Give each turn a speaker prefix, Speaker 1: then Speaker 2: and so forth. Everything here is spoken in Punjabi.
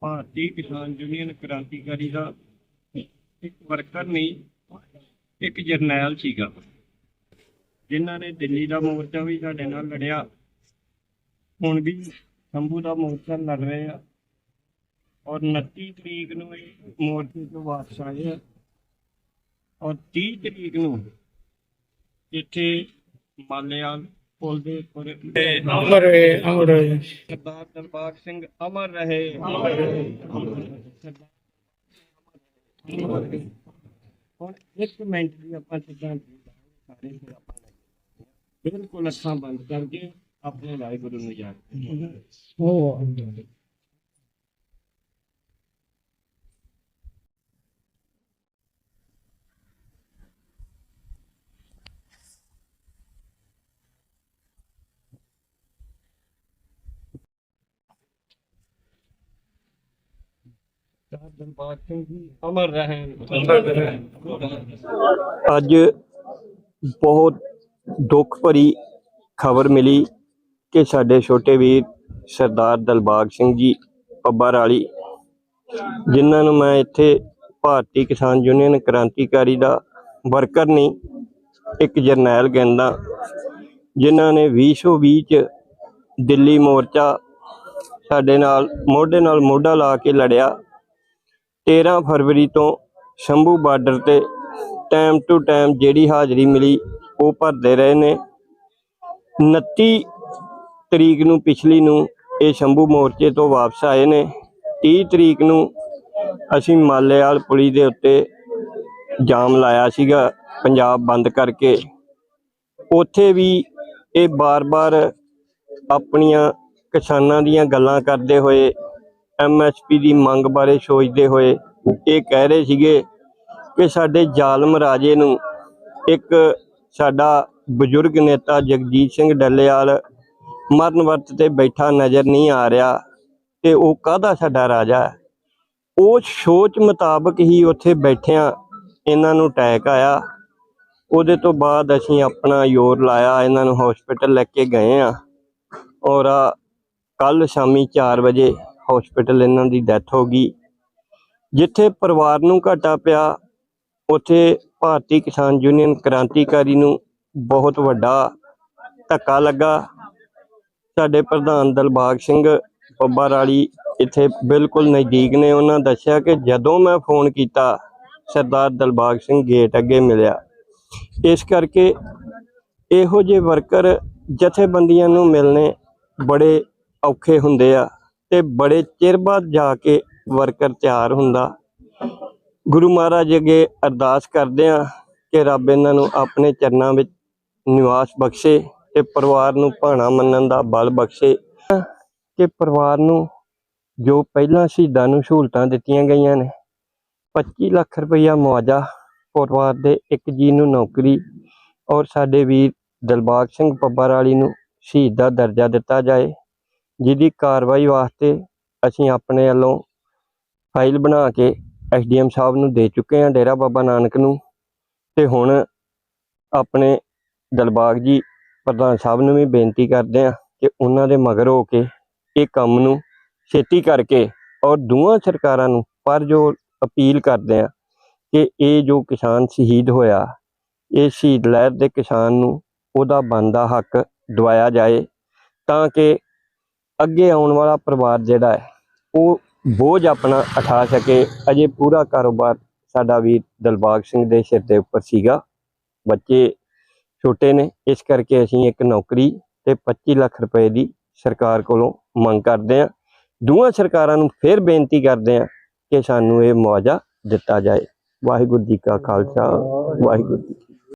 Speaker 1: ਭਾਰਤੀ ਕਿਸਾਨ ਯੂਨੀਅਨ ਕ੍ਰਾਂਤੀਕਾਰੀ ਦਾ ਇੱਕ ਵਰਕਰ ਨਹੀਂ, ਇੱਕ ਜਰਨੈਲ ਸੀਗਾ। ਜਿਨ੍ਹਾਂ ਨੇ ਦਿੱਲੀ ਦਾ ਮੋਰਚਾ ਵੀ ਸਾਡੇ ਨਾਲ ਲੜਿਆ। ਹੁਣ ਵੀ ਸ਼ੰਭੂ ਦਾ ਮੋਰਚਾ ਲੜ ਰਹੇ ਆ। ਔਰ 29 ਤਰੀਕ ਨੂੰ ਇਹ ਮੋਰਚੇ ਤੋਂ ਵਾਪਸ ਆਏ ਆ। ਔਰ 30 ਤਰੀਕ ਨੂੰ ਇੱਥੇ ਮਾਲਿਆਲ ਪੁਲ ਦੇ ਉੱਪਰ
Speaker 2: ਅਮਰ ਰਹੇ ਅਮਰ ਰਹੇ
Speaker 1: ਸਰਦਾਰ ਦਿਲਬਾਗ ਸਿੰਘ ਅਮਰ ਰਹੇ ਸਰਦਾਰ ਹੁਣ ਇੱਕ ਮਿੰਟ ਦੀ ਆਪਾਂ ਸਿੱਧਾਂ ਸਾਰੇ ਫਿਰ ਆਪਾਂ ਲੱਗੇ। ਬਿਲਕੁਲ ਅੱਖਾਂ ਬੰਦ ਕਰਕੇ ਆਪਣੇ ਵਾਹਿਗੁਰੂ ਨੂੰ ਯਾਦ ਕਰੋ।
Speaker 2: ਉਹ
Speaker 1: ਅਮਰ ਰਹਿਣ
Speaker 3: ਅੱਜ ਬਹੁਤ ਦੁੱਖ ਭਰੀ ਖਬਰ ਮਿਲੀ ਕਿ ਸਾਡੇ ਛੋਟੇ ਵੀਰ ਸਰਦਾਰ ਦਲਬਾਗ ਸਿੰਘ ਜੀ ਪੱਬਰ ਵਾਲੀ ਜਿਨ੍ਹਾਂ ਨੂੰ ਮੈਂ ਇੱਥੇ ਭਾਰਤੀ ਕਿਸਾਨ ਯੂਨੀਅਨ ਕ੍ਰਾਂਤੀਕਾਰੀ ਦਾ ਵਰਕਰ ਨਹੀਂ, ਇੱਕ ਜਰਨੈਲ ਕਹਿੰਦਾ, ਜਿਨ੍ਹਾਂ ਨੇ 2020 ਚ ਦਿੱਲੀ ਮੋਰਚਾ ਸਾਡੇ ਨਾਲ ਮੋਢੇ ਨਾਲ ਮੋਢਾ ਲਾ ਕੇ ਲੜਿਆ। 13 ਫਰਵਰੀ ਤੋਂ ਸ਼ੰਭੂ ਬਾਰਡਰ ਤੇ ਟਾਈਮ ਟੂ ਟਾਈਮ ਜਿਹੜੀ ਹਾਜ਼ਰੀ ਮਿਲੀ, ਉਹ ਭਰਦੇ ਰਹੇ ਨੇ। 29 ਤਰੀਕ ਨੂੰ ਪਿਛਲੀ ਨੂੰ ਇਹ ਸ਼ੰਭੂ ਮੋਰਚੇ ਤੋਂ ਵਾਪਸ ਆਏ ਨੇ। 30 ਤਰੀਕ ਨੂੰ ਅਸੀਂ ਮਾਲੇਵਾਲ ਪੁਲੀ ਦੇ ਉੱਤੇ ਜਾਮ ਲਾਇਆ ਸੀਗਾ, ਪੰਜਾਬ ਬੰਦ ਕਰਕੇ। ਉੱਥੇ ਵੀ ਇਹ ਬਾਰ-ਬਾਰ ਆਪਣੀਆਂ ਕਿਸਾਨਾਂ ਦੀਆਂ ਗੱਲਾਂ ਕਰਦੇ ਹੋਏ ਐਮਐਸਪੀ ਦੀ ਮੰਗ ਬਾਰੇ ਸੋਚਦੇ ਹੋਏ ਇਹ ਕਹਿ ਰਹੇ ਸੀਗੇ ਕਿ ਸਾਡੇ ਜ਼ਾਲਮ ਰਾਜੇ ਨੂੰ ਇੱਕ ਸਾਡਾ ਬਜ਼ੁਰਗ ਨੇਤਾ ਜਗਜੀਤ ਸਿੰਘ ਡੱਲੇਵਾਲ ਮਰਨ ਵਰਤ ਤੇ ਬੈਠਾ ਨਜ਼ਰ ਨਹੀਂ ਆ ਰਿਹਾ ਤੇ ਉਹ ਕਾਹਦਾ ਸਾਡਾ ਰਾਜਾ ਹੈ? ਉਹ ਸੋਚ ਮੁਤਾਬਕ ਹੀ ਉੱਥੇ ਬੈਠਿਆਂ ਇਹਨਾਂ ਨੂੰ ਅਟੈਕ ਆਇਆ। ਉਹਦੇ ਤੋਂ ਬਾਅਦ ਅਸੀਂ ਆਪਣਾ ਜ਼ੋਰ ਲਾਇਆ, ਇਹਨਾਂ ਨੂੰ ਹਸਪੀਟਲ ਲੈ ਕੇ ਗਏ ਆ ਔਰ ਕੱਲ ਸ਼ਾਮੀ 4 ਵਜੇ ਹਸਪੀਟਲ ਇਹਨਾਂ ਦੀ ਡੈਥ ਹੋ ਗਈ। ਜਿੱਥੇ ਪਰਿਵਾਰ ਨੂੰ ਘਾਟਾ ਪਿਆ, ਉੱਥੇ ਭਾਰਤੀ ਕਿਸਾਨ ਯੂਨੀਅਨ ਕ੍ਰਾਂਤੀਕਾਰੀ ਨੂੰ ਬਹੁਤ ਵੱਡਾ ਧੱਕਾ ਲੱਗਾ। ਸਾਡੇ ਪ੍ਰਧਾਨ ਦਲਬਾਗ ਸਿੰਘ ਬੱਬਾ ਰਾਲੀ ਇੱਥੇ ਬਿਲਕੁਲ ਨਜ਼ਦੀਕ ਨੇ। ਉਹਨਾਂ ਦੱਸਿਆ ਕਿ ਜਦੋਂ ਮੈਂ ਫੋਨ ਕੀਤਾ, ਸਰਦਾਰ ਦਲਬਾਗ ਸਿੰਘ ਗੇਟ ਅੱਗੇ ਮਿਲਿਆ। ਇਸ ਕਰਕੇ ਇਹੋ ਜਿਹੇ ਵਰਕਰ ਜਥੇਬੰਦੀਆਂ ਨੂੰ ਮਿਲਣੇ ਬੜੇ ਔਖੇ ਹੁੰਦੇ ਆ। ਤੇ ਬੜੇ ਚਿਰ ਬਾਅਦ ਜਾ ਕੇ ਵਰਕਰ ਤਿਆਰ ਹੁੰਦਾ। ਗੁਰੂ ਮਹਾਰਾਜ ਅੱਗੇ ਅਰਦਾਸ ਕਰਦੇ ਆ ਕਿ ਰੱਬ ਇਹਨਾਂ ਨੂੰ ਆਪਣੇ ਚਰਨਾਂ ਵਿੱਚ ਨਿਵਾਸ ਬਖਸ਼ੇ ਤੇ ਪਰਿਵਾਰ ਨੂੰ ਭਾਣਾ ਮੰਨਣ ਦਾ ਬਲ ਬਖਸ਼ੇ। ਕਿ ਪਰਿਵਾਰ ਨੂੰ ਜੋ ਪਹਿਲਾਂ ਸ਼ਹੀਦਾਂ ਨੂੰ ਸਹੂਲਤਾਂ ਦਿੱਤੀਆਂ ਗਈਆਂ ਨੇ 25 ਲੱਖ ਰੁਪਈਆ ਮੁਆਵਜ਼ਾ ਪਰਿਵਾਰ ਦੇ ਇੱਕ ਜੀ ਨੂੰ ਨੌਕਰੀ ਔਰ ਸਾਡੇ ਵੀਰ ਦਿਲਬਾਗ ਸਿੰਘ ਪੱਬਰ ਵਾਲੀ ਨੂੰ ਸ਼ਹੀਦ ਦਾ ਦਰਜਾ ਦਿੱਤਾ ਜਾਏ। ਜਿਹਦੀ ਕਾਰਵਾਈ ਵਾਸਤੇ ਅਸੀਂ ਆਪਣੇ ਵੱਲੋਂ ਫਾਈਲ ਬਣਾ ਕੇ ਐਸਡੀਐਮ ਸਾਹਿਬ ਨੂੰ ਦੇ ਚੁੱਕੇ ਹਾਂ, ਡੇਰਾ ਬਾਬਾ ਨਾਨਕ ਨੂੰ। ਤੇ ਹੁਣ ਆਪਣੇ ਦਲਬਾਗ ਜੀ ਪ੍ਰਧਾਨ ਸਾਹਿਬ ਨੂੰ ਵੀ ਬੇਨਤੀ ਕਰਦੇ ਹਾਂ ਕਿ ਉਹਨਾਂ ਦੇ ਮਗਰ ਹੋ ਕੇ ਇਹ ਕੰਮ ਨੂੰ ਛੇਤੀ ਕਰਕੇ ਔਰ ਦੋਵਾਂ ਸਰਕਾਰਾਂ ਨੂੰ ਪਰ ਜੋ ਅਪੀਲ ਕਰਦੇ ਹਾਂ ਕਿ ਇਹ ਜੋ ਕਿਸਾਨ ਸ਼ਹੀਦ ਹੋਇਆ, ਇਹ ਸ਼ਹੀਦ ਲਹਿਰ ਦੇ ਕਿਸਾਨ ਨੂੰ ਉਹਦਾ ਬਣਦਾ ਹੱਕ ਦਵਾਇਆ ਜਾਏ ਤਾਂ ਕਿ ਅੱਗੇ ਆਉਣ ਵਾਲਾ ਪਰਿਵਾਰ ਜਿਹੜਾ ਹੈ, ਉਹ ਬੋਝ ਆਪਣਾ ਉਠਾ ਸਕੇ। ਅਜੇ ਪੂਰਾ ਕਾਰੋਬਾਰ ਸਾਡਾ ਵੀਰ ਦਲਬਾਗ ਸਿੰਘ ਦੇ ਸਿਰ ਦੇ ਉੱਪਰ ਸੀਗਾ। ਬੱਚੇ ਛੋਟੇ ਨੇ, ਇਸ ਕਰਕੇ ਅਸੀਂ ਇੱਕ ਨੌਕਰੀ ਤੇ 25 ਲੱਖ ਰੁਪਏ ਦੀ ਸਰਕਾਰ ਕੋਲੋਂ ਮੰਗ ਕਰਦੇ ਹਾਂ। ਦੋਵਾਂ ਸਰਕਾਰਾਂ ਨੂੰ ਫਿਰ ਬੇਨਤੀ ਕਰਦੇ ਹਾਂ ਕਿ ਸਾਨੂੰ ਇਹ ਮੁਆਵਜ਼ਾ ਦਿੱਤਾ ਜਾਏ। ਵਾਹਿਗੁਰੂ ਜੀ ਕਾ ਖਾਲਸਾ, ਵਾਹਿਗੁਰੂ ਜੀ